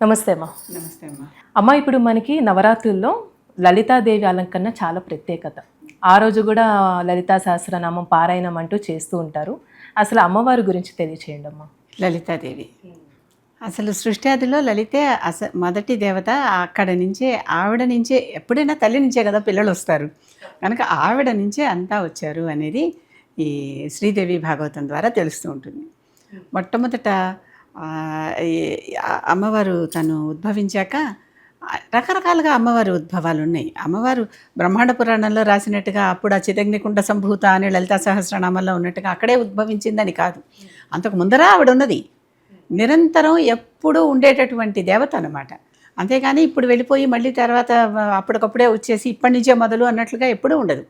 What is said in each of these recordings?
నమస్తే అమ్మా. నమస్తే అమ్మా. అమ్మ ఇప్పుడు మనకి నవరాత్రుల్లో లలితాదేవి అలంకరణ చాలా ప్రత్యేకత. ఆ రోజు కూడా లలితా సహస్రనామం పారాయణం అంటూ చేస్తూ ఉంటారు. అసలు అమ్మవారి గురించి తెలియచేయండి అమ్మా. లలితాదేవి. అసలు సృష్టి ఆదిలో లలితే అస మొదటి దేవత అక్కడ నుంచే ఆవిడ నుంచే ఎప్పుడైనా తల్లి నుంచే కదా పిల్లలు వస్తారు. కనుక ఆవిడ నుంచే అంతా వచ్చారు అనేది ఈ శ్రీదేవి భాగవతం ద్వారా తెలుస్తూ ఉంటుంది. మొట్టమొదట అమ్మవారు తను ఉద్భవించాక రకరకాలుగా అమ్మవారి ఉద్భవాలు ఉన్నాయి అమ్మవారు బ్రహ్మాండ పురాణంలో రాసినట్టుగా అప్పుడు ఆ చిదగ్నికుండ సంభూత అని లలితా సహస్రనామంలో ఉన్నట్టుగా అక్కడే ఉద్భవించిందని కాదు. అంతకు ముందర ఆవిడ ఉన్నది నిరంతరం ఎప్పుడూ ఉండేటటువంటి దేవత అనమాట అంతేగాని ఇప్పుడు వెళ్ళిపోయి మళ్ళీ తర్వాత అప్పటికప్పుడే వచ్చేసి ఇప్పటి నుంచే మొదలు అన్నట్లుగా ఎప్పుడూ ఉండదు.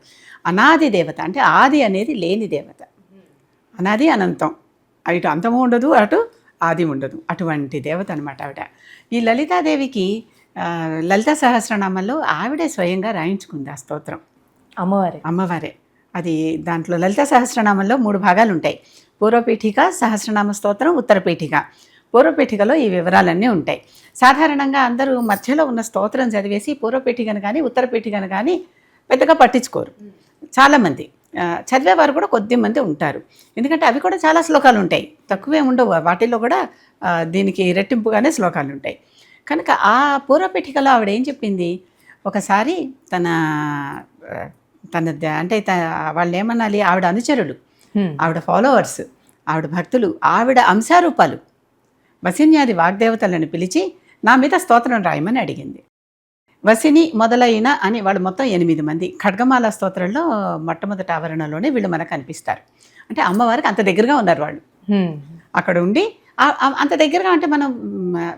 అనాది దేవత అంటే ఆది అనేది లేని దేవత. అనాది అనంతం. ఇటు అంతము ఉండదు అటు ఆది ఉండదు. అటువంటి దేవత అనమాట ఆవిడ. ఈ లలితాదేవికి లలితా సహస్రనామంలో ఆవిడే స్వయంగా రాయించుకుంది ఆ స్తోత్రం. అమ్మవారి. అమ్మవారే. అది దాంట్లో లలిత సహస్రనామంలో మూడు భాగాలు ఉంటాయి. పూర్వపీఠిక సహస్రనామ స్తోత్రం ఉత్తరపీఠిక. పూర్వపీఠికలో ఈ వివరాలన్నీ ఉంటాయి. సాధారణంగా అందరూ మధ్యలో ఉన్న స్తోత్రం చదివేసి పూర్వపీఠికను కానీ ఉత్తరపీఠికను కానీ పెద్దగా పట్టించుకోరు. చాలామంది. చదివేవారు కూడా కొద్ది మంది ఉంటారు. ఎందుకంటే అవి కూడా చాలా శ్లోకాలు ఉంటాయి. తక్కువే ఉండవు. వాటిల్లో కూడా దీనికి రెట్టింపుగానే శ్లోకాలు ఉంటాయి. కనుక ఆ పూర్వపీఠికలో ఆవిడ ఏం చెప్పింది? ఒకసారి తన తన అంటే త- వాళ్ళు ఏమనాలి? ఆవిడ అనుచరులు. ఆవిడ ఫాలోవర్స్. ఆవిడ భక్తులు. ఆవిడ అంశారూపాలు. వసిన్యాది వాగ్దేవతలను పిలిచి నా మీద స్తోత్రం రాయమని అడిగింది. వసిని మొదలైన అని వాళ్ళు మొత్తం ఎనిమిది మంది. ఖడ్గమాల స్తోత్రంలో మొట్టమొదటి ఆవరణలోనే వీళ్ళు మనకు కనిపిస్తారు అంటే అమ్మవారికి అంత దగ్గరగా ఉన్నారు వాళ్ళు. అక్కడ ఉండి అంత దగ్గరగా అంటే మనం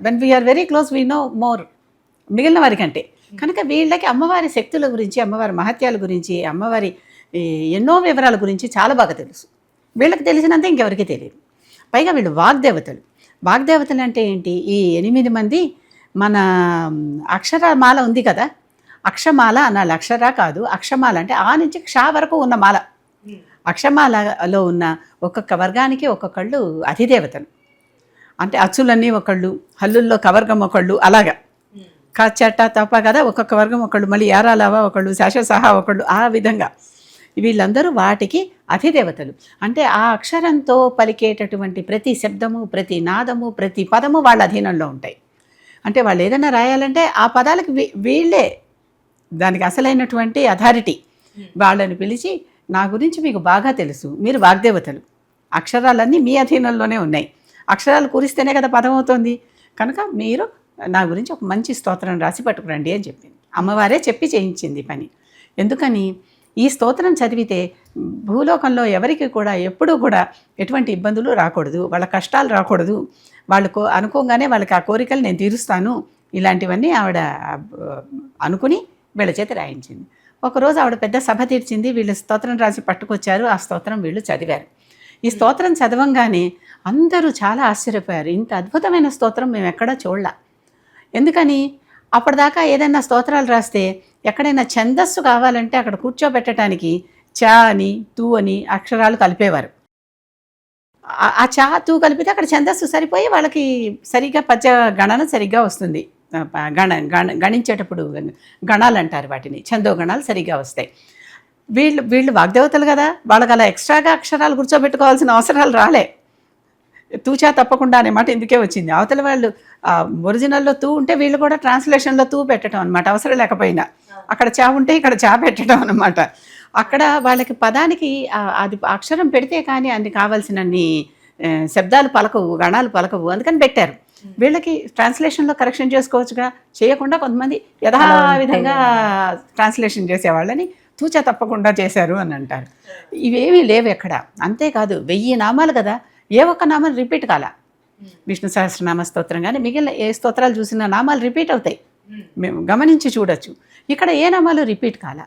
when we are very close we know more మిగిలిన వారికంటే. కనుక వీళ్ళకి అమ్మవారి శక్తుల గురించి అమ్మవారి మహత్యాల గురించి అమ్మవారి ఎన్నో వివరాల గురించి చాలా బాగా తెలుసు. వీళ్ళకి తెలిసినంత ఇంకెవరికి తెలియదు. పైగా వీళ్ళు వాగ్దేవతలు. వాగ్దేవతలు అంటే ఏంటి? ఈ ఎనిమిది మంది మన అక్షరమాల ఉంది కదా? అక్షమాల అనాలి. అక్షర కాదు. అక్షమాల అంటే ఆ నుంచి క్ష వరకు ఉన్న మాల. అక్షమాలలో ఉన్న ఒక్కొక్క వర్గానికి ఒక్కొక్కళ్ళు అధిదేవతలు అంటే అచ్చులన్నీ ఒకళ్ళు హల్లుల్లో కవర్గం ఒకళ్ళు అలాగా. కచ్చట తప్ప కదా ఒక్కొక్క వర్గం ఒకళ్ళు మళ్ళీ యారాలవా ఒకళ్ళు శాశ్వసహా ఒకళ్ళు ఆ విధంగా. వీళ్ళందరూ వాటికి అధిదేవతలు అంటే ఆ అక్షరంతో పలికేటటువంటి ప్రతి శబ్దము ప్రతి నాదము ప్రతి పదము వాళ్ళ అధీనంలో ఉంటాయి. అంటే వాళ్ళు ఏదైనా రాయాలంటే ఆ పదాలకు వీ- వీళ్ళే దానికి అసలైనటువంటి అథారిటీ. వాళ్ళని పిలిచి నా గురించి మీకు బాగా తెలుసు. మీరు వాగ్దేవతలు. అక్షరాలన్నీ మీ అధీనంలోనే ఉన్నాయి. అక్షరాలు కూరిస్తేనే కదా పదం అవుతుంది. కనుక మీరు నా గురించి ఒక మంచి స్తోత్రం రాసి పట్టుకురండి అని చెప్పింది. అమ్మవారే చెప్పి చేయించింది పని. ఎందుకని? ఈ స్తోత్రం చదివితే భూలోకంలో ఎవరికి కూడా ఎప్పుడూ కూడా ఎటువంటి ఇబ్బందులు రాకూడదు. వాళ్ళ కష్టాలు రాకూడదు. వాళ్ళు కో అనుకోగానే వాళ్ళకి ఆ కోరికలు నేను తీరుస్తాను. ఇలాంటివన్నీ ఆవిడ అనుకుని వీళ్ళ చేతి రాయించింది. ఒకరోజు ఆవిడ పెద్ద సభ తీర్చింది. వీళ్ళు స్తోత్రం రాసి పట్టుకొచ్చారు. ఆ స్తోత్రం వీళ్ళు చదివారు. ఈ స్తోత్రం చదవంగానే అందరూ చాలా ఆశ్చర్యపోయారు. ఇంత అద్భుతమైన స్తోత్రం మేము ఎక్కడా చూడలా. ఎందుకని? అప్పటిదాకా ఏదైనా స్తోత్రాలు రాస్తే ఎక్కడైనా ఛందస్సు కావాలంటే అక్కడ కూర్చోబెట్టడానికి చా అని తూ అని అక్షరాలు కలిపేవారు. ఆ- చా తూ కలిపితే అక్కడ ఛందస్సు సరిపోయి వాళ్ళకి సరిగ్గా పద్య గణన సరిగ్గా వస్తుంది. గణ గణ గణించేటప్పుడు గణాలు అంటారు వాటిని. ఛందో గణాలు సరిగ్గా వస్తాయి. వీళ్ళు వీళ్ళు వాగ్దేవతలు కదా? వాళ్ళకి అలా ఎక్స్ట్రాగా అక్షరాలు కూర్చోబెట్టుకోవాల్సిన అవసరాలు రాలే. తూచా తప్పకుండా అనే మాట ఇందుకే వచ్చింది? అవతల వాళ్ళు ఒరిజినల్లో తూ ఉంటే వీళ్ళు కూడా ట్రాన్స్లేషన్లో తూ పెట్టడం అనమాట అవసరం లేకపోయినా. అక్కడ చా ఉంటే ఇక్కడ చా పెట్టడం అనమాట అక్కడ వాళ్ళకి పదానికి అది అక్షరం పెడితే కానీ అన్ని కావాల్సినన్ని శబ్దాలు పలకవు గణాలు పలకవు అందుకని పెట్టారు. వీళ్ళకి ట్రాన్స్లేషన్లో కరెక్షన్ చేసుకోవచ్చుగా చేయకుండా కొంతమంది యథావిధంగా ట్రాన్స్లేషన్ చేసేవాళ్ళని తూచా తప్పకుండా చేశారు అని అంటారు. ఇవేమీ లేవు ఎక్కడ. అంతేకాదు వెయ్యి నామాలు కదా ఏ ఒక్క నామం రిపీట్ కాల. విష్ణు సహస్రనామ స్తోత్రం కానీ మిగిలిన ఏ స్తోత్రాలు చూసిన నామాలు రిపీట్ అవుతాయి. మేము గమనించి చూడొచ్చు. ఇక్కడ ఏ నామాలు రిపీట్ కాల?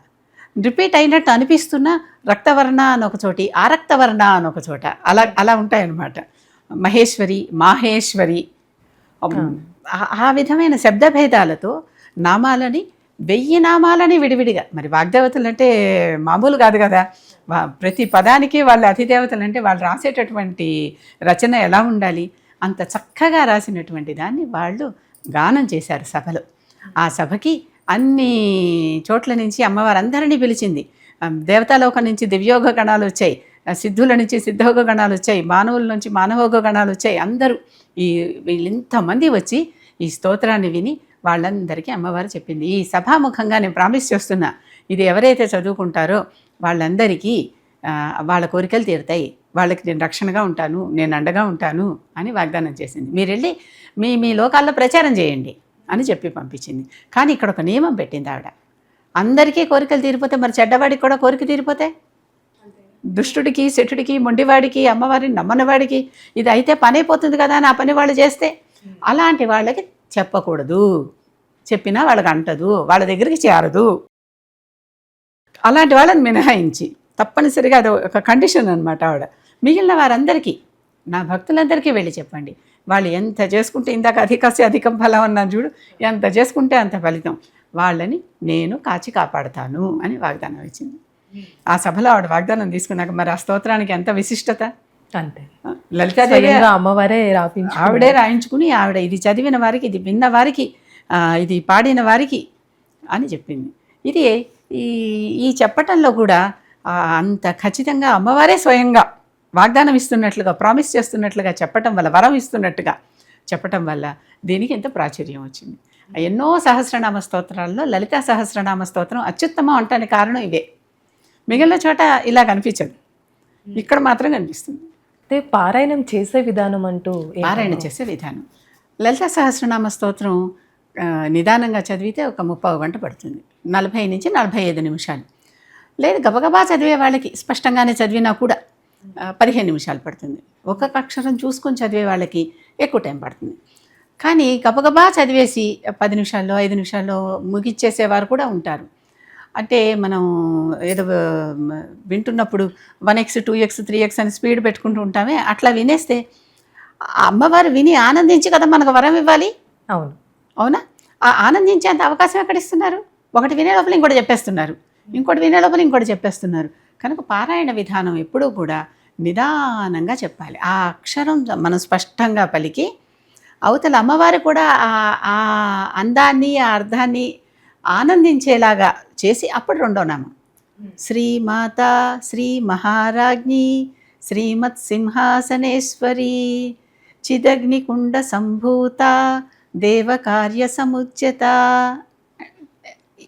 రిపీట్ అయినట్టు అనిపిస్తున్న రక్తవర్ణ అని ఒక చోటి ఆరక్తవర్ణ అని ఒక చోట. అలా అలా ఉంటాయన్నమాట. మహేశ్వరి మాహేశ్వరి ఆ- విధమైన శబ్దభేదాలతో నామాలని వెయ్యి నామాలని విడివిడిగా మరి వాగ్దేవతలు అంటే మామూలు కాదు కదా. ప్రతి పదానికి వాళ్ళ అధిదేవతలు అంటే వాళ్ళు రాసేటటువంటి రచన ఎలా ఉండాలి? అంత చక్కగా రాసినటువంటి దాన్ని వాళ్ళు గానం చేశారు సభలో. ఆ సభకి అన్ని చోట్ల నుంచి అమ్మవారు అందరినీ పిలిచింది దేవతాలోకం నుంచి దివ్యోగ గణాలు వచ్చాయి. సిద్ధుల నుంచి సిద్ధోగ గణాలు వచ్చాయి. మానవుల నుంచి మానవోగ గణాలు వచ్చాయి. అందరూ ఈ వీళ్ళింతమంది వచ్చి ఈ స్తోత్రాన్ని విని వాళ్ళందరికీ అమ్మవారు చెప్పింది. ఈ సభాముఖంగా నేను ప్రామిస్ చేస్తున్నా ఇది ఎవరైతే చదువుకుంటారో వాళ్ళందరికీ వాళ్ళ కోరికలు తీరుతాయి. వాళ్ళకి నేను రక్షణగా ఉంటాను నేను అండగా ఉంటాను అని వాగ్దానం చేసింది. మీరు వెళ్ళి మీ మీ లోకాల్లో ప్రచారం చేయండి. అని చెప్పి పంపించింది. కానీ ఇక్కడ ఒక నియమం పెట్టింది ఆవిడ. అందరికీ కోరికలు తీరిపోతే మరి చెడ్డవాడికి కూడా కోరిక తీరిపోతే? దుష్టుడికి శటుడికి మొండివాడికి అమ్మవారిని నమ్మనివాడికి ఇది అయితే పని అయిపోతుంది కదా అని ఆ పని వాళ్ళు చేస్తే అలాంటి వాళ్ళకి చెప్పకూడదు. చెప్పినా వాళ్ళకి అంటదు వాళ్ళ దగ్గరికి చేరదు. అలాంటి వాళ్ళని మినహాయించి తప్పనిసరిగా అది ఒక కండిషన్ అనమాట ఆవిడ. మిగిలిన వారందరికీ నా భక్తులందరికీ వెళ్ళి చెప్పండి. వాళ్ళు ఎంత చేసుకుంటే ఇందాక అధికస్య అధికం ఫలం అన్నాను చూడు ఎంత చేసుకుంటే అంత ఫలితం. వాళ్ళని నేను కాచి కాపాడుతాను అని వాగ్దానం ఇచ్చింది. ఆ సభలో ఆవిడ వాగ్దానం తీసుకున్నాక మరి ఆ స్తోత్రానికి ఎంత విశిష్టత? అంతే. లలితాదేవి అమ్మవారే రాపించు ఆవిడే రాయించుకుని ఆవిడ ఇది చదివిన వారికి ఇది విన్న వారికి ఆ, ఇది పాడిన వారికి అని చెప్పింది. ఇది ఈ ఈ చెప్పటంలో కూడా అంత ఖచ్చితంగా అమ్మవారే స్వయంగా వాగ్దానం ఇస్తున్నట్లుగా ప్రామిస్ చేస్తున్నట్లుగా చెప్పటం వల్ల వరం ఇస్తున్నట్టుగా చెప్పటం వల్ల దీనికి ఎంత ప్రాచుర్యం వచ్చింది. ఎన్నో సహస్రనామ స్తోత్రాల్లో లలితా సహస్రనామ స్తోత్రం అత్యుత్తమం అంటానికి కారణం ఇదే మిగిలిన చోట ఇలా కనిపించదు. ఇక్కడ మాత్రం కనిపిస్తుంది. అయితే పారాయణం చేసే విధానం అంటూ పారాయణ చేసే విధానం. లలిత సహస్రనామ స్తోత్రం నిదానంగా చదివితే ఒక ముప్పావు గంట పడుతుంది. నలభై నుంచి నలభై ఐదు నిమిషాలు. లేదు గబగబా చదివే వాళ్ళకి స్పష్టంగానే చదివినా కూడా పదిహేను నిమిషాలు పడుతుంది. ఒక్కొక్క అక్షరం చూసుకొని చదివే వాళ్ళకి ఎక్కువ టైం పడుతుంది. కానీ గబగబా చదివేసి పది నిమిషాల్లో ఐదు నిమిషాల్లో ముగిచ్చేసేవారు కూడా ఉంటారు. అంటే మనం ఏదో వింటున్నప్పుడు one x two x three x అని స్పీడ్ పెట్టుకుంటూ ఉంటామే. అట్లా వినేస్తే అమ్మవారు విని ఆనందించి కదా మనకు వరం ఇవ్వాలి? అవును. అవునా? ఆ ఆనందించేంత అవకాశం ఎక్కడ ఇస్తున్నారు ఒకటి వినే లోపల ఇంకోటి చెప్పేస్తున్నారు. ఇంకోటి వినే లోపల ఇంకోటి చెప్పేస్తున్నారు. కనుక పారాయణ విధానం ఎప్పుడూ కూడా నిదానంగా చెప్పాలి. ఆ అక్షరం మనం స్పష్టంగా పలికి అవతల అమ్మవారు కూడా ఆ- అందాన్ని ఆ అర్థాన్ని ఆనందించేలాగా చేసి అప్పుడు రెండో నామం. శ్రీమాత శ్రీ మహారాజ్ఞి శ్రీమత్ సింహాసనేశ్వరి చిదగ్నికుండ సంభూత దేవకార్య సముచ్యత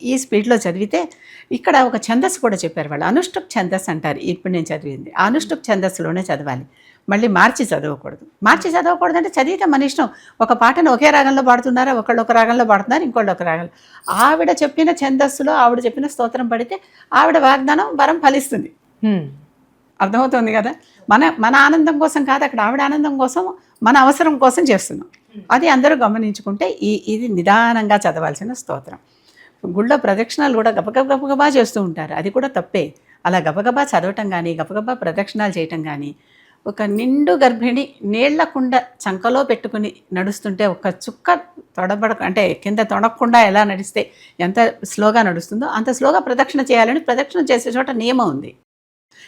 ఈ స్పీడ్లో చదివితే ఇక్కడ ఒక ఛందస్సు కూడా చెప్పారు వాళ్ళు. అనుష్టుప్ ఛందస్సు అంటారు. ఇప్పుడు నేను చదివింది. అనుష్టుప్ ఛందస్సులోనే చదవాలి. మళ్ళీ మార్చి చదవకూడదు. మార్చి చదవకూడదు అంటే చదివితే మన ఇష్టం. ఒక పాటను ఒకే రాగంలో పాడుతున్నారా? ఒకళ్ళు ఒక రాగంలో పాడుతున్నారు? ఇంకోళ్ళు ఒక రాగంలో. ఆవిడ చెప్పిన ఛందస్సులో ఆవిడ చెప్పిన స్తోత్రం పడితే ఆవిడ వాగ్దానం వరం ఫలిస్తుంది. అర్థమవుతుంది కదా? మన మన ఆనందం కోసం కాదు అక్కడ ఆవిడ ఆనందం కోసం మన అవసరం కోసం చేస్తున్నాం. అది అందరూ గమనించుకుంటే ఈ ఇది నిదానంగా చదవాల్సిన స్తోత్రం. గుళ్ళో ప్రదక్షిణాలు కూడా గబగబ గబగబా చేస్తూ ఉంటారు. అది కూడా తప్పే. అలా గబగబా చదవటం కానీ గబగబా ప్రదక్షిణాలు చేయటం కానీ ఒక నిండు గర్భిణి నీళ్ళకుండ చంకలో పెట్టుకుని నడుస్తుంటే ఒక చుక్క తొడబడ అంటే కింద తొడకుండా ఎలా నడిస్తే ఎంత స్లోగా నడుస్తుందో అంత స్లోగా ప్రదక్షిణ చేయాలని ప్రదక్షిణ చేసే చోట నియమం ఉంది.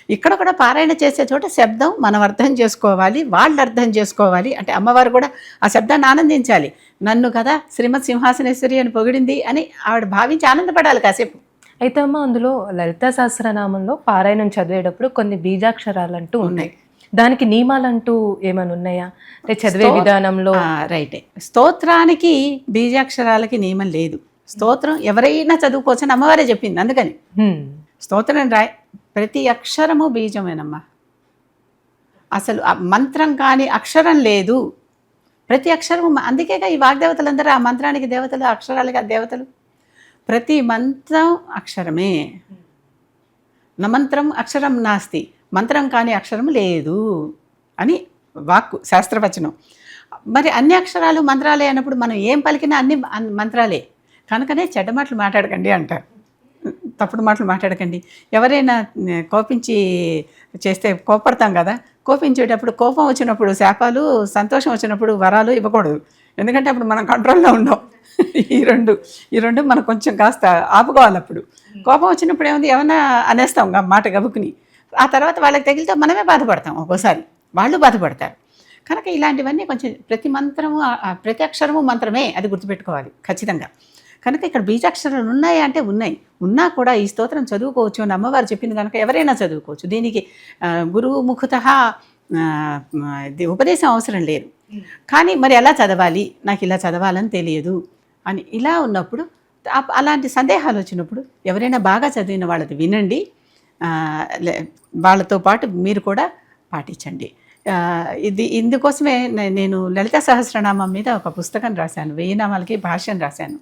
ఇక్కడ కూడా పారాయణ చేసే చోట శబ్దం మనం అర్థం చేసుకోవాలి వాళ్ళు అర్థం చేసుకోవాలి. అంటే అమ్మవారు కూడా ఆ శబ్దాన్ని ఆనందించాలి. నన్ను కదా శ్రీమత్ సింహాసనేశ్వరి అని పొగిడింది అని ఆవిడ భావించి ఆనందపడాలి కాసేపు. అయితే అమ్మ అందులో లలిత సహస్రనామంలో పారాయణం చదివేటప్పుడు కొన్ని బీజాక్షరాలంటూ ఉన్నాయి. దానికి నియమాలంటూ ఏమైనా ఉన్నాయా? అంటే చదివే విధానంలో రైటే స్తోత్రానికి బీజాక్షరాలకి నియమం లేదు. స్తోత్రం ఎవరైనా చదువుకోవచ్చని అమ్మవారే చెప్పింది అందుకని. స్తోత్రం రాయ్ ప్రతి అక్షరము బీజమేనమ్మా. అసలు మంత్రం కానీ అక్షరం లేదు. ప్రతి అక్షరము అందుకేగా ఈ వాగ్దేవతలందరూ ఆ మంత్రానికి దేవతలు అక్షరాలుగా దేవతలు? ప్రతి మంత్రం అక్షరమే. నమంత్రం అక్షరం నాస్తి. మంత్రం కాని అక్షరం లేదు అని వాక్కు శాస్త్రవచనం. మరి అన్ని అక్షరాలు మంత్రాలే అన్నప్పుడు మనం ఏం పలికినా అన్ని మంత్రాలే. కనుకనే చెడ్డ మాటలు మాట్లాడకండి అంటారు. తప్పుడు మాటలు మాట్లాడకండి. ఎవరైనా కోపించి చేస్తే కోపడతాం కదా. కోపించేటప్పుడు కోపం వచ్చినప్పుడు శాపాలు సంతోషం వచ్చినప్పుడు వరాలు ఇవ్వకూడదు. ఎందుకంటే అప్పుడు మనం కంట్రోల్లో ఉండం ఈ రెండు ఈ రెండు మనం కొంచెం కాస్త ఆపుకోవాలి అప్పుడు. కోపం వచ్చినప్పుడు ఏముంది? ఏమన్నా అనేస్తాం మాట గబుకుని ఆ తర్వాత వాళ్ళకి తగిలితే మనమే బాధపడతాం ఒక్కోసారి. వాళ్ళు బాధపడతారు. కనుక ఇలాంటివన్నీ కొంచెం ప్రతి మంత్రము ప్రతి అక్షరము మంత్రమే అది గుర్తుపెట్టుకోవాలి ఖచ్చితంగా. కనుక ఇక్కడ బీజాక్షరాలు ఉన్నాయా అంటే ఉన్నాయి. ఉన్నా కూడా ఈ స్తోత్రం చదువుకోవచ్చు అని అమ్మవారు చెప్పింది కనుక ఎవరైనా చదువుకోవచ్చు. దీనికి గురువు ముఖత ఇది ఉపదేశం అవసరం లేదు. కానీ మరి ఎలా చదవాలి? నాకు ఇలా చదవాలని తెలియదు అని ఇలా ఉన్నప్పుడు అలాంటి సందేహాలు వచ్చినప్పుడు ఎవరైనా బాగా చదివిన వాళ్ళది వినండి. లే- వాళ్ళతో పాటు మీరు కూడా పాటించండి. ఇది ఇందుకోసమే నేను లలిత సహస్రనామం మీద ఒక పుస్తకం రాశాను. వెయ్యి నామాలకి భాష్యం రాశాను.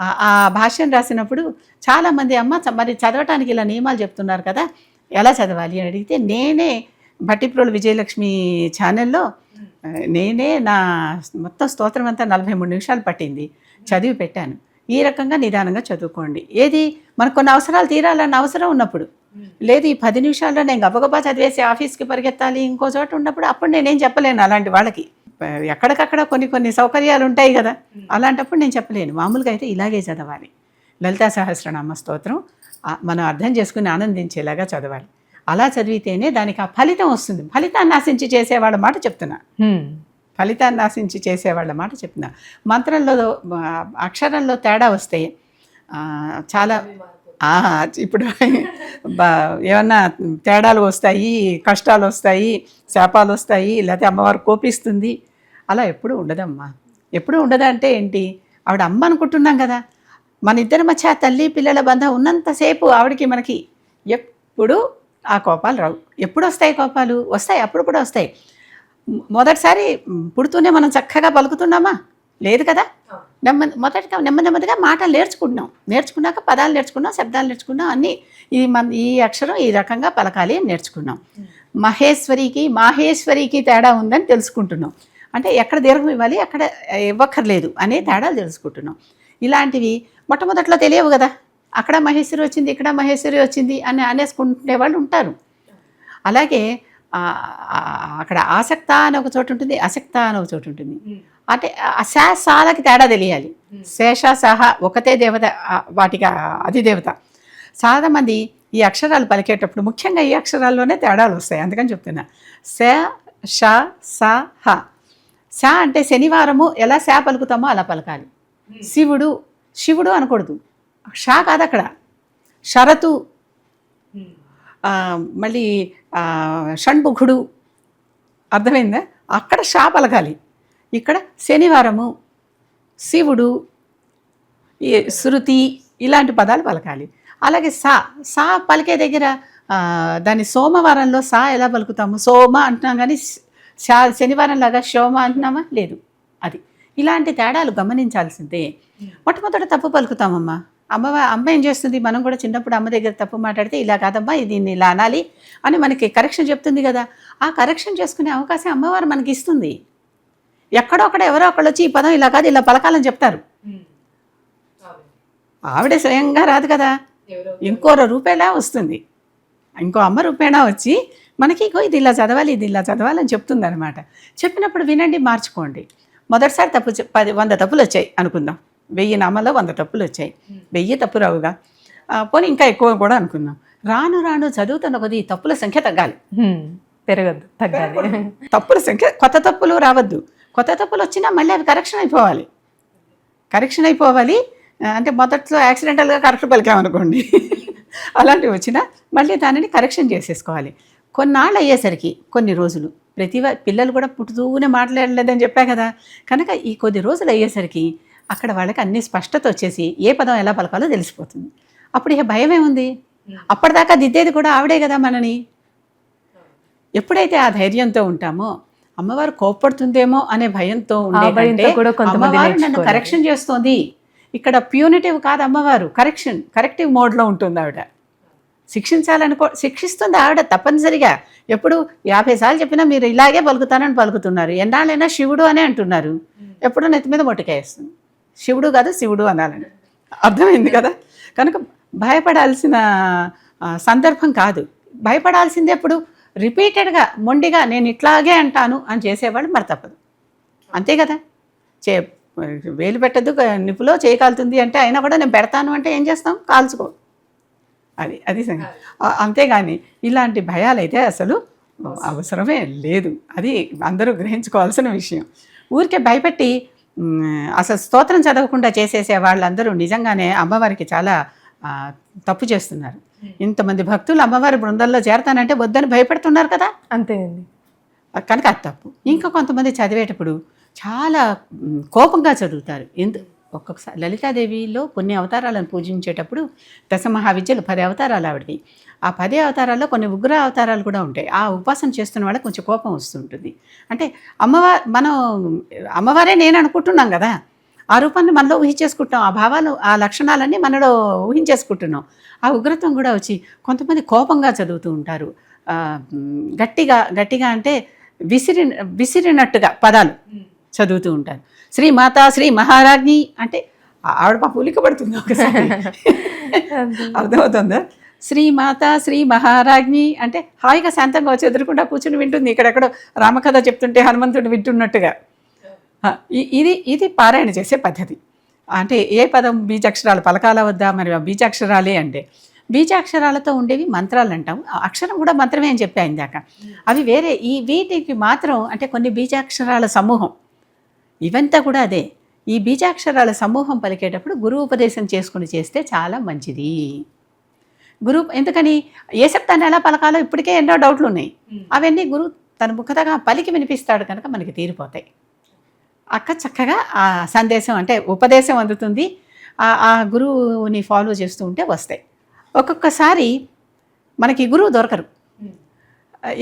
ఆ- భాష్యం రాసినప్పుడు చాలామంది అమ్మ మరి చదవటానికి ఇలా నియమాలు చెప్తున్నారు కదా ఎలా చదవాలి అని అడిగితే నేనే భట్టిప్రోలు విజయలక్ష్మి ఛానల్లో నేనే నా మొత్తం స్తోత్రం అంతా నలభై మూడు నిమిషాలు పట్టింది చదివి పెట్టాను. ఈ రకంగా నిదానంగా చదువుకోండి. ఏది మనకు కొన్ని అవసరాలు తీరాలన్న అవసరం ఉన్నప్పుడు లేదు ఈ పది నిమిషాల్లో నేను గబగబా చదివేసి ఆఫీస్కి పరిగెత్తాలి ఇంకో చోట ఉన్నప్పుడు అప్పుడు నేనేం చెప్పలేను అలాంటి వాళ్ళకి. ఎక్కడికక్కడ కొన్ని కొన్ని సౌకర్యాలు ఉంటాయి కదా. అలాంటప్పుడు నేను చెప్పలేను. మామూలుగా అయితే ఇలాగే చదవాలి. లలితా సహస్రనామ స్తోత్రం మనం అర్థం చేసుకుని ఆనందించేలాగా చదవాలి. అలా చదివితేనే దానికి ఆ ఫలితం వస్తుంది. ఫలితాన్ని ఆశించి చేసేవాళ్ళ మాట చెప్తున్నా. ఫలితాన్ని ఆశించి చేసేవాళ్ళ మాట చెప్తున్నా. మంత్రంలో అక్షరంలో తేడా వస్తే చాలా ఇప్పుడు బా- ఏమన్నా తేడాలు వస్తాయి కష్టాలు వస్తాయి శాపాలు వస్తాయి లేకపోతే అమ్మవారు కోపిస్తుంది అలా ఎప్పుడు ఉండదమ్మా. ఎప్పుడు అంటే ఏంటి? ఆవిడ అమ్మ అనుకుంటున్నాం కదా. మన ఇద్దరి మధ్య తల్లి పిల్లల బంధం ఉన్నంతసేపు ఆవిడకి మనకి ఎప్పుడు ఆ కోపాలు రావు. ఎప్పుడు వస్తాయి కోపాలు? వస్తాయి అప్పుడు కూడా వస్తాయి. మొదటిసారి పుడుతూనే మనం చక్కగా పలుకుతున్నామా? లేదు కదా? నెమ్మది మొదటిగా నెమ్మది నెమ్మదిగా మాటలు నేర్చుకుంటున్నాం. నేర్చుకున్నాక పదాలు నేర్చుకున్నాం శబ్దాలు నేర్చుకున్నాం అన్నీ ఈ మన ఈ అక్షరం ఈ రకంగా పలకాలి అని నేర్చుకున్నాం. మహేశ్వరికి మాహేశ్వరికి తేడా ఉందని తెలుసుకుంటున్నాం. అంటే ఎక్కడ దీర్ఘం ఇవ్వాలి అక్కడ ఇవ్వక్కర్లేదు అనే తేడాలు తెలుసుకుంటున్నాం. ఇలాంటివి మొట్టమొదట్లో తెలియవు కదా. అక్కడ మహేశ్వరి వచ్చింది ఇక్కడ మహేశ్వరి వచ్చింది అని అనేసుకుంటే వాళ్ళు ఉంటారు. అలాగే అక్కడ ఆసక్త అని ఒక చోటు ఉంటుంది అసక్త అని ఒక చోటు ఉంటుంది. అంటే ఆ శా సాలకి తేడా తెలియాలి. శేష సహ ఒకతే దేవత వాటికి అధిదేవత చాలా మంది ఈ అక్షరాలు పలికేటప్పుడు ముఖ్యంగా ఈ అక్షరాల్లోనే తేడాలు వస్తాయి అందుకని చెప్తున్నా. శ ష స హ. శ అంటే శనివారము ఎలా శా పలుకుతామో అలా పలకాలి. శివుడు శివుడు అనకూడదు. షా కాదు అక్కడ. షరతు మళ్ళీ షణ్ముఖుడు. అర్థమైందా? అక్కడ షా పలకాలి ఇక్కడ శనివారము శివుడు ఈ శృతి ఇలాంటి పదాలు పలకాలి. అలాగే సా సా పలికే దగ్గర ఆ, దాన్ని సోమవారంలో సా ఎలా పలుకుతాము? సోమ అంటున్నాం కానీ శా శనివారం లాగా శోమ అంటున్నామా? లేదు. అది. ఇలాంటి తేడాలు గమనించాల్సిందే. మొట్టమొదట తప్పు పలుకుతామమ్మా. అమ్మ అమ్మ ఏం చేస్తుంది? మనం కూడా చిన్నప్పుడు అమ్మ దగ్గర తప్పు మాట్లాడితే ఇలా కాదమ్మా ఇది దీన్ని ఇలా అనాలి అని మనకి కరెక్షన్ చెప్తుంది కదా. ఆ కరెక్షన్ చేసుకునే అవకాశం అమ్మవారు మనకి ఇస్తుంది. ఎక్కడో అక్కడ ఎవరో ఒకళ్ళు వచ్చి ఈ పదం ఇలా కాదు ఇలా పలకాలని చెప్తారు. ఆవిడ స్వయంగా రాదు కదా. ఇంకో రూపేలా వస్తుంది. ఇంకో అమ్మ రూపేణా వచ్చి మనకి ఇగో ఇది ఇలా చదవాలి ఇది ఇలా చదవాలని చెప్తుంది అనమాట చెప్పినప్పుడు వినండి మార్చుకోండి. మొదటిసారి తప్పు పది వంద తప్పులు వచ్చాయి అనుకుందాం. వెయ్యి నామాల్లో వంద తప్పులు వచ్చాయి వెయ్యి తప్పు రావుగా. పోనీ ఇంకా ఎక్కువ కూడా అనుకుందాం. రాను రాను చదువుతున్న కొద్దీ తప్పుల సంఖ్య తగ్గాలి. పెరగద్దు తగ్గాలి. తప్పుల సంఖ్య కొత్త తప్పులు రావద్దు. కొత్త తప్పులు వచ్చినా మళ్ళీ అవి కరెక్షన్ అయిపోవాలి. కరెక్షన్ అయిపోవాలి. అంటే మొదట్లో యాక్సిడెంటల్గా కరెక్ట్ పలికామనుకోండి అలాంటివి వచ్చినా మళ్ళీ దానిని కరెక్షన్ చేసేసుకోవాలి. కొన్నాళ్ళు అయ్యేసరికి కొన్ని రోజులు. ప్రతి పిల్లలు కూడా పుట్టుతూనే మాట్లాడలేదని చెప్పా కదా. కనుక ఈ కొద్ది రోజులు అయ్యేసరికి అక్కడ వాళ్ళకి అన్ని స్పష్టత వచ్చేసి ఏ పదం ఎలా పలకాలో తెలిసిపోతుంది. అప్పుడు ఇక భయం ఏముంది? అప్పటిదాకా దిద్దేది కూడా ఆవిడే కదా మనని. ఎప్పుడైతే ఆ ధైర్యంతో ఉంటామో అమ్మవారు కోప్పడుతుందేమో అనే భయంతో ఉండే అమ్మవారు నన్ను. కరెక్షన్ చేస్తోంది. ఇక్కడ ప్యూనిటివ్ కాదు అమ్మవారు కరెక్షన్ కరెక్టివ్ మోడ్లో ఉంటుంది ఆవిడ. శిక్షించాలనుకో శిక్షిస్తుంది ఆవిడ తప్పనిసరిగా. ఎప్పుడు యాభై సార్లు చెప్పినా మీరు ఇలాగే పలుకుతానని పలుకుతున్నారు. ఎన్నాళ్ళైనా శివుడు అనే అంటున్నారు. ఎప్పుడు నెత్తి మీద మొట్టకేస్తుంది. శివుడు కాదు శివుడు అనాలని. అర్థమైంది కదా? కనుక భయపడాల్సిన సందర్భం కాదు. భయపడాల్సింది ఎప్పుడు? రిపీటెడ్గా మొండిగా నేను ఇట్లాగే అంటాను అని చేసేవాళ్ళు మరి తప్పదు. అంతే కదా? చే వేలు పెట్టద్దు నిప్పులో చేయకాలుతుంది అంటే అయినా కూడా నేను పెడతాను అంటే ఏం చేస్తాం? కాల్చుకో. అది అది అంతేగాని ఇలాంటి భయాలు అయితే అసలు అవసరమే లేదు. అది అందరూ గ్రహించుకోవాల్సిన విషయం. ఊరికే భయపెట్టి అసలు స్తోత్రం చదవకుండా చేసేసే వాళ్ళందరూ నిజంగానే అమ్మవారికి చాలా తప్పు చేస్తున్నారు. ఇంతమంది భక్తులు అమ్మవారి బృందంలో చేరతానంటే వద్దని భయపెడుతున్నారు కదా? అంతేనండి. కనుక అది తప్పు. ఇంకా కొంతమంది చదివేటప్పుడు చాలా కోపంగా చదువుతారు. ఎందు ఒక్కొక్కసారి లలితాదేవిలో కొన్ని అవతారాలను పూజించేటప్పుడు దశ మహావిద్యలు పది అవతారాలు ఆవిడవి ఆ పది అవతారాల్లో కొన్ని ఉగ్ర అవతారాలు కూడా ఉంటాయి. ఆ ఉపాసన చేస్తున్న వాళ్ళకి కొంచెం కోపం వస్తుంటుంది. అంటే అమ్మవారు మనం అమ్మవారే నేను అనుకుంటున్నాం కదా! ఆ రూపాన్ని మనలో ఊహించేసుకుంటాం ఆ భావాలు ఆ లక్షణాలన్నీ మనలో ఊహించేసుకుంటున్నాం. ఆ ఉగ్రత్వం కూడా వచ్చి కొంతమంది కోపంగా చదువుతూ ఉంటారు. గట్టిగా గట్టిగా అంటే విసిరి విసిరినట్టుగా పదాలు. చదువుతూ ఉంటారు. శ్రీ మాతా శ్రీ మహారాజ్ఞి అంటే ఆవిడ పాప ఉలికబడుతుంది ఒకసారి. అర్థమవుతుందా? శ్రీ మాత శ్రీ మహారాజ్ఞి అంటే హాయిగా శాంతంగా వచ్చి ఎదురుకుండా కూర్చుని వింటుంది. ఇక్కడెక్కడో రామకథ చెప్తుంటే హనుమంతుడు వింటున్నట్టుగా. ఇది ఇది పారాయణ చేసే పద్ధతి. అంటే ఏ పదం బీజాక్షరాలు పలకాల వద్దా? మరి ఆ బీజాక్షరాలే అంటే. బీజాక్షరాలతో ఉండేవి మంత్రాలు అంటాం అక్షరం కూడా మంత్రమే అని చెప్పా ఇందాక. అవి వేరే. ఈ వీటికి మాత్రం అంటే కొన్ని బీజాక్షరాల సమూహం. ఇవంతా కూడా అదే. ఈ బీజాక్షరాల సమూహం పలికేటప్పుడు గురువు ఉపదేశం చేసుకుని చేస్తే చాలా మంచిది. గురువు ఎందుకని? ఏ శబ్దాన్ని ఎలా పలకాలో ఇప్పటికే ఎన్నో డౌట్లు ఉన్నాయి అవన్నీ గురువు తన ముఖతగా పలికి వినిపిస్తాడు కనుక మనకి తీరిపోతాయి. అక్క చక్కగా ఆ సందేశం అంటే ఉపదేశం అందుతుంది. ఆ ఆ గురువుని ఫాలో చేస్తూ ఉంటే వస్తాయి. ఒక్కొక్కసారి మనకి గురువు దొరకరు.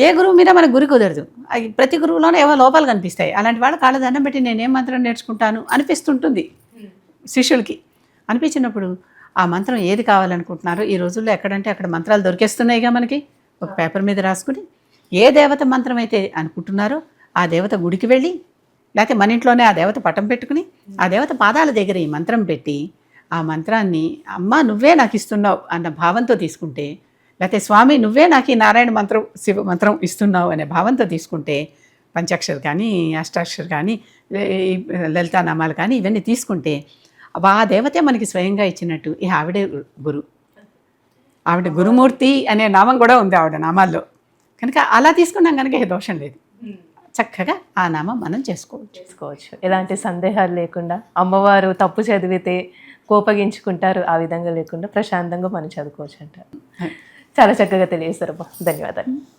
ఏ గురువు మీద మనకు గురి కుదరదు. అవి ప్రతి గురువులోనే ఏవో లోపాలు కనిపిస్తాయి. అలాంటి వాళ్ళ కాళ్ళ దండం పెట్టి నేనేం మంత్రం నేర్చుకుంటాను అనిపిస్తుంటుంది శిష్యులకి. అనిపించినప్పుడు ఆ మంత్రం ఏది కావాలనుకుంటున్నారో? ఈ రోజుల్లో ఎక్కడంటే అక్కడ మంత్రాలు దొరికేస్తున్నాయిగా మనకి. ఒక పేపర్ మీద రాసుకుని ఏ దేవత మంత్రం అయితే అనుకుంటున్నారో ఆ దేవత గుడికి వెళ్ళి లేకపోతే మన ఇంట్లోనే ఆ దేవత పటం పెట్టుకుని ఆ దేవత పాదాల దగ్గర ఈ మంత్రం పెట్టి ఆ మంత్రాన్ని అమ్మ నువ్వే నాకు ఇస్తున్నావు అన్న భావంతో తీసుకుంటే లేకపోతే స్వామి నువ్వే నాకు ఈ నారాయణ మంత్రం శివ మంత్రం ఇస్తున్నావు అనే భావంతో తీసుకుంటే పంచాక్షర్ కానీ అష్టాక్షర్ కానీ లలితానామాలు కానీ ఇవన్నీ తీసుకుంటే ఆ దేవతే మనకి స్వయంగా ఇచ్చినట్టు. ఈ ఆవిడే గురు. ఆవిడ గురుమూర్తి అనే నామం కూడా ఉంది ఆవిడ నామాల్లో. కనుక అలా తీసుకున్నాం కనుక ఏ దోషం లేదు. చక్కగా ఆ నామం మనం చేసుకోవచ్చు. చేసుకోవచ్చు. ఎలాంటి సందేహాలు లేకుండా అమ్మవారు తప్పు చదివితే కోపగించుకుంటారు ఆ విధంగా లేకుండా ప్రశాంతంగా మనం చదువుకోవచ్చు అంటారు. చాలా చక్కగా తెలియజేశారు ధన్యవాదాలు.